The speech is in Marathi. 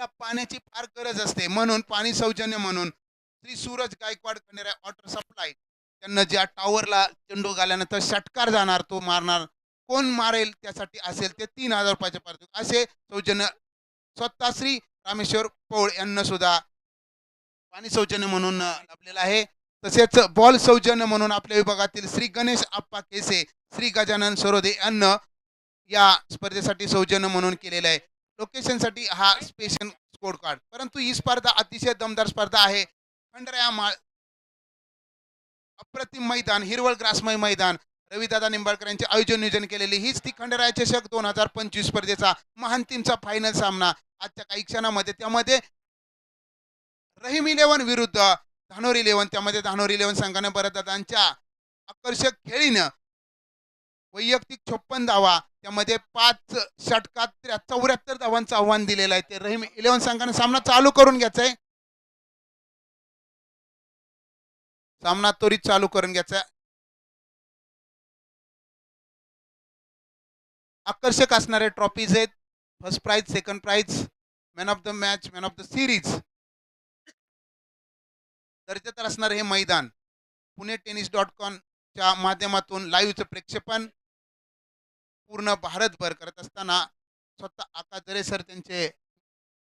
आपल्याला पाण्याची फार गरज असते. म्हणून पाणी सौजन्य म्हणून श्री सूरज गायकवाड खंडेराय वॉटर सप्लाय त्यांना ज्या टॉवरला चेंडू घाल्यानंतर षटकार जाणार तो मारणार. कोण मारेल त्यासाठी असेल ते तीन हजार रुपयाचे पारितोषिक असे सौजन्य स्वतः श्री रामेश्वर पौळ यांना सुद्धा पाणी सौजन्य म्हणून लाभलेलं आहे. तसेच बॉल सौजन्य म्हणून आपल्या विभागातील श्री गणेश आप्पा केसे श्री गजानन सरोदे यांना या स्पर्धेसाठी सौजन्य म्हणून केलेलं आहे. लोकेशनसाठी हा स्पेशल स्कोर कार्ड परंतु ही स्पर्धा अतिशय दमदार स्पर्धा आहे. खंडराया मा अप्रतिम मैदान हिरवळ ग्रासमय मैदान. रविदादा निंबाळकर यांचे आयोजन नियोजन केलेली हीच ती खंडराया चषक दोन हजार पंचवीस स्पर्धेचा महांतिमचा फायनल सामना. आजच्या काही क्षणामध्ये त्यामध्ये रहीम इलेव्हन विरुद्ध धानोर इलेव्हन त्यामध्ये धानोर इलेव्हन संघाने भरतदादांच्या आकर्षक खेळीनं वैयक्तिक छप्पन धावा त्यामध्ये पाच षटकात चौऱ्याहत्तर धावांचं आव्हान दिलेलं आहे ते रहीम इलेव्हन संघाने सामना चालू करून घ्यायचा आहे. सामना त्वरित चालू करून घ्यायचा आकर्षक असणारे ट्रॉफीज आहेत first prize second prize man of the match man of the series. दर्जेदार असणारे हे मैदान. पुणे टेनिस डॉट कॉमच्या माध्यमातून लाईव्हचं प्रेक्षेपण. पूर्ण भारतभर करत असताना स्वतः आता जरे सर त्यांचे